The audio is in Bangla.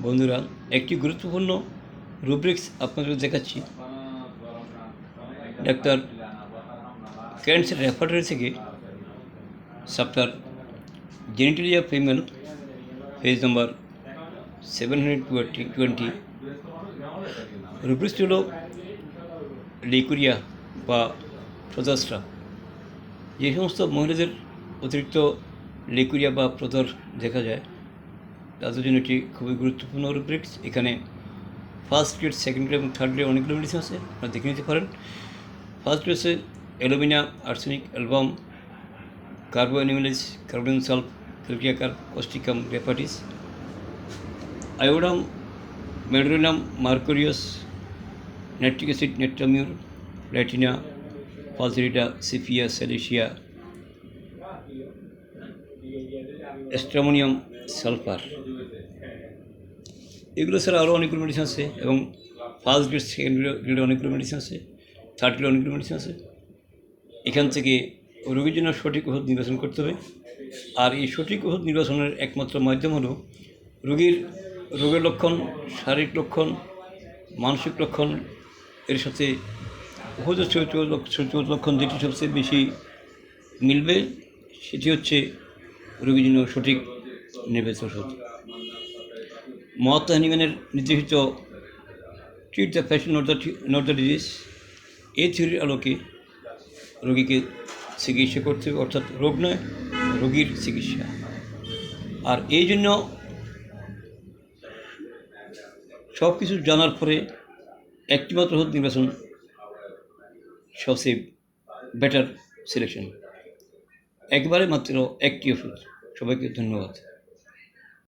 বন্ধুরা, একটি গুরুত্বপূর্ণ রুব্রিক্স আপনাদের দেখাচ্ছি। ডাক্তার ক্যান্সার রেফার্টারি থেকে chapter genitalia female page number seven hundred twenty twenty রুব্রিক্সটি হল লিকুরিয়া বা প্রদাসরা যে সমস্ত মহিলাদের অতিরিক্ত লিকুরিয়া বা প্রদর দেখা যায় তাদের জন্য এটি খুবই গুরুত্বপূর্ণ রুব্রিক্স এখানে ফার্স্ট গ্রেড সেকেন্ড গ্রেড এবং থার্ড গ্রেড অনেকগুলো মেডিসিন আছে, আপনারা দেখে নিতে পারেন। ফার্স্ট গ্রেড আছে alumina arsenic album, carbo animalis, carbon sulph ফিলকিয়াকার causticum রেপাটিস, iodum medorrhinum mercurius, nitric acid, natrum mur platina ফালসিরিটা sepia সেলেশিয়া stramonium sulphur. এগুলো ছাড়া আরও অনেকগুলো মেডিসিন আছে এবং ফার্স্ট গ্রেড সেকেন্ড গ্রেডে অনেকগুলো মেডিসিন আছে থার্ড গ্রেডে অনেকগুলো মেডিসিন আছে। এখান থেকে রোগীর জন্য সঠিক ওষুধ নির্বাচন করতে হবে। আর এই সঠিক ওষুধ নির্বাচনের একমাত্র মাধ্যম হলো রোগীর রোগের লক্ষণ, শারীরিক লক্ষণ, মানসিক লক্ষণ, এর সাথে ওষুধের লক্ষণ যেটি সবচেয়ে বেশি মিলবে, সেটি হচ্ছে রোগীর জন্য সঠিক নেবে ওষুধ মহাত্মা হ্যানিম্যানের নির্দেশিত treat the fashion not the not the disease এই থিওরির আলোকে রোগীকে চিকিৎসা করতে হবে, অর্থাৎ রোগ নয়, রোগীর চিকিৎসা। আর এই জন্য সব কিছু জানার পরে একটিমাত্র ওষুধ নির্বাচন সবচেয়ে বেটার সিলেকশন একবারে মাত্র একটি ওষুধ। সবাইকে ধন্যবাদ।